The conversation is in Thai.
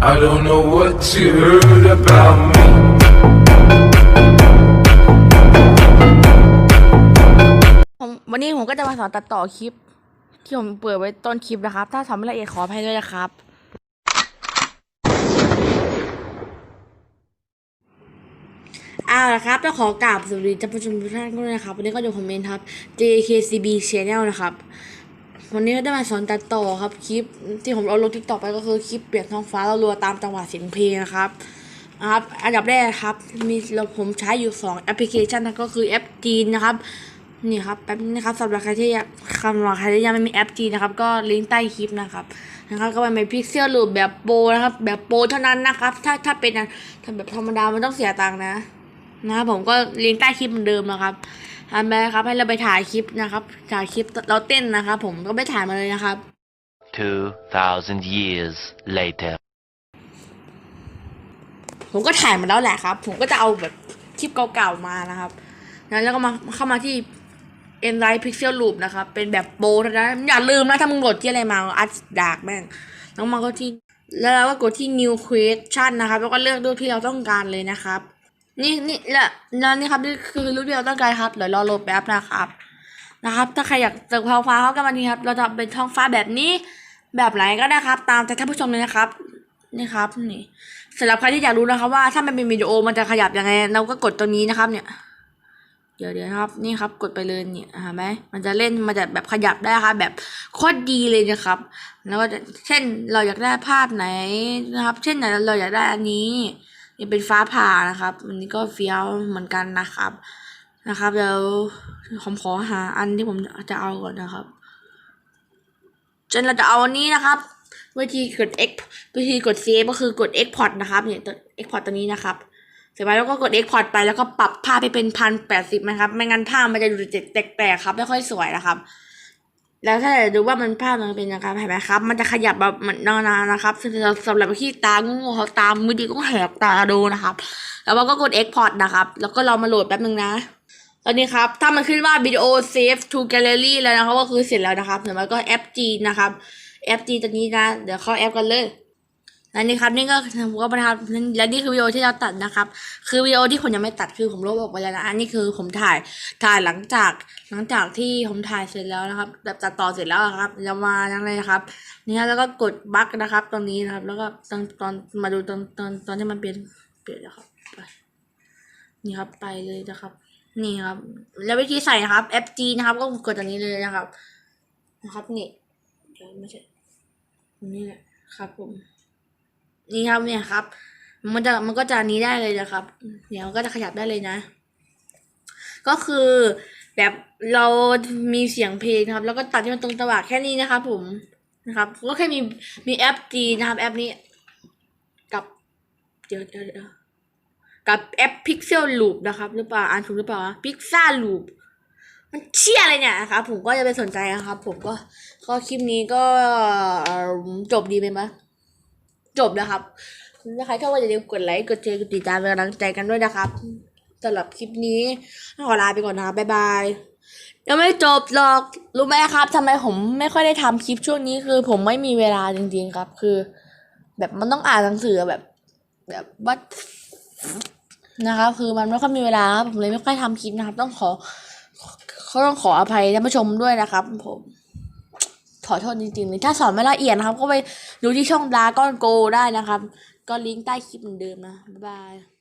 I don't know what you heard about me. ผมวันนี้ผมก็จะมาสอนตัดต่อคลิป ที่ผมเปิดไว้ต้นคลิปนะครับ ถ้าทำไม่ละเอียดขออภัยด้วยนะครับ เอาละครับต้องขอกราบสวัสดีท่านผู้ชมทุกท่านด้วยนะครับ วันนี้ก็อยู่ผมเองครับ JKCB Channel นะครับ วันนี้ก็ได้มาสอนตัดต่อครับคลิปที่ผมเอาลงทิกตอกไปก็คือคลิปเปลี่ยนท้องฟ้าแล้วรัวตามจังหวะเสียงเพลงนะครับครับ อันดับแรกครับ มีเราผมใช้อยู่สองแอปพลิเคชันนะก็คือแอปจีนนะครับนี่ครับแป๊บนะครับสำหรับใครที่อยากสำหรับใครที่ยังไม่มีแอปจีนนะครับ ก็ลิงก์ใต้คลิปนะครับนะครับก็เป็นพิกเซลรูปแบบโปรนะครับ แบบโปรเท่านั้นนะครับ ถ้าถ้าเป็นอันถ้าแบบธรรมดามันต้องเสียตังค์นะ นะครับผมก็ลิงก์ใต้คลิปเหมือนเดิมนะครับ ทำไปครับ ให้เราไปถ่ายคลิปนะครับ ถ่ายคลิปเราเต้นนะครับ ผมก็ไปถ่ายมาเลยนะครับ 2,000 years later. ผมก็ถ่ายมาแล้วแหละครับ ผมก็จะเอาแบบคลิปเก่าๆมานะครับนะแล้วก็มาเข้ามาที่ e n l i g h t Pixel Loop นะครับ เป็นแบบโปรนะ อย่าลืมนะถ้ามึงโหลดที่อะไรมาอัดดากแม่งแล้วมาก็ที่ แล้วเราก็กดที่ New Question นะครับ แล้วก็เลือกรูปที่เราต้องการเลยนะครับ นี่นี่และแล้วนี่ครับนี่คือรูปที่เราต้องการครับเดี๋ยวรอโหลดแป๊บนะครับนะครับ ถ้าใครอยากเจอท้องฟ้าเขาก็มาทีครับ เราจะเป็นท้องฟ้าแบบนี้ แบบไหนก็ได้ครับ ตามใจท่านผู้ชมเลยนะครับ นี่ครับนี่สำหรับใครที่อยากรู้นะครับว่าถ้ามันเป็นวิดีโอมันจะขยับยังไง เราก็กดตัวนี้นะครับ เนี่ย เดี๋ยวเดี๋ยวครับ นี่ครับ กดไปเลยเนี่ยเห็นไหมมันจะเล่นมันจะแบบขยับได้ครับแบบโคตรดีเลยนะครับ แล้วก็เช่นเราอยากได้ภาพไหนนะครับ เช่นไหนเราอยากได้อันนี้ นี่เป็นฟ้าผ่านะครับอันนี้ก็เฟี้ยวเหมือนกันนะครับ นะครับเดี๋ยวผมขอหาอันที่ผมจะเอาก่อนนะครับจนเราจะเอาอันนี้นะครับ วิธีกด X วิธีกด save ก็คือกด export นะครับเนี่ยตัว export ตัวนี้นะครับเสร็จแล้วก็กด export ไปแล้วก็ปรับภาพไปเป็นพันแปดสิบนะครับ ไม่งั้นภาพมันจะดูแตกๆครับ ไม่ค่อยสวยนะครับ แล้วถ้าอยากดูว่ามันภาพมันเป็นยังไงเห็นไหมครับ มันจะขยับแบบเหมือนนานๆนะครับสำหรับที่ตางูเขาตามมือดีก็แหกตาดูนะครับ แล้วเราก็กด export นะครับ แล้วก็เรามาโหลดแป๊บนึงนะ ตอนนี้ครับ ถ้ามันขึ้นว่าวิดีโอ save to gallery แล้วนะครับก็คือเสร็จแล้วนะครับเสร็จแล้วก็แอป G นะครับแอป G ตัวนี้นะ เดี๋ยวเข้าแอปกันเลย และนี่ครับนี่ก็ผมก็ประทับและนี่คือวิดีโอที่เราตัดนะครับ คือวิดีโอที่ผมยังไม่ตัดคือผมลบออกไปแล้วนะอันนี้คือผมถ่ายถ่ายหลังจากหลังจากที่ผมถ่ายเสร็จแล้วนะครับแบบตัดต่อเสร็จแล้วอะครับจะมาอย่างไรนะครับนี่แล้วก็กดบั๊กนะครับตรงนี้นะครับ แล้วก็ตอนตอนมาดูตอนตอนตอนที่มันเปลี่ยนเปลี่ยนนะครับไปนี่ครับไปเลยนะครับ นี่ครับ แล้ววิธีใส่นะครับ FG นะครับ ก็กดตัวนี้เลยนะครับ นะครับนี่เดี๋ยวไม่ใช่นี่แหละครับผม นี่ครับเนี่ยครับ มันจะมันก็จะนี้ได้เลยนะครับเดี๋ยวก็จะขยับได้เลยนะ ก็คือแบบเรามีเสียงเพลงนะครับ แล้วก็ตัดที่มันตรงจังหวะแค่นี้นะครับ ผมนะครับก็แค่มีมีแอป G นะครับ แอปนี้ กับเดี๋ยวเดี๋ยวกับแอป Pixel Loop นะครับ หรือเปล่าอ่านถูกหรือเปล่า Pixel Loop มันเชี่ยอะไรเนี่ยนะครับผมก็จะไปสนใจนะครับ ผมก็ก็คลิปนี้ก็จบดีไหมมะ จบนะครับถ้าใครชอบก็อย่าลืมกดไลค์กดแชร์กดติดตามเป็นกำลังใจกันด้วยนะครับสำหรับคลิปนี้ขอลาไปก่อนนะครับบ๊ายบายยังไม่จบหรอกรู้ไหมครับทำไมผมไม่ค่อยได้ทำคลิปช่วงนี้คือ ผมไม่มีเวลาจริง ๆ ครับ คือ แบบมันต้องอ่านหนังสือแบบ แบบว่านะครับคือมันไม่ค่อยมีเวลาครับผมเลยไม่ค่อยทำคลิปนะครับ ต้องขอเขาต้องขออภัยท่านผู้ชมด้วยนะครับ ผม ขอโทษจริงๆเลยถ้าสอนไม่ละเอียดนะครับ ก็ไปดูที่ช่องดาก้อนโกได้นะครับ ก็ลิงก์ใต้คลิปเหมือนเดิมนะ บ๊ายบาย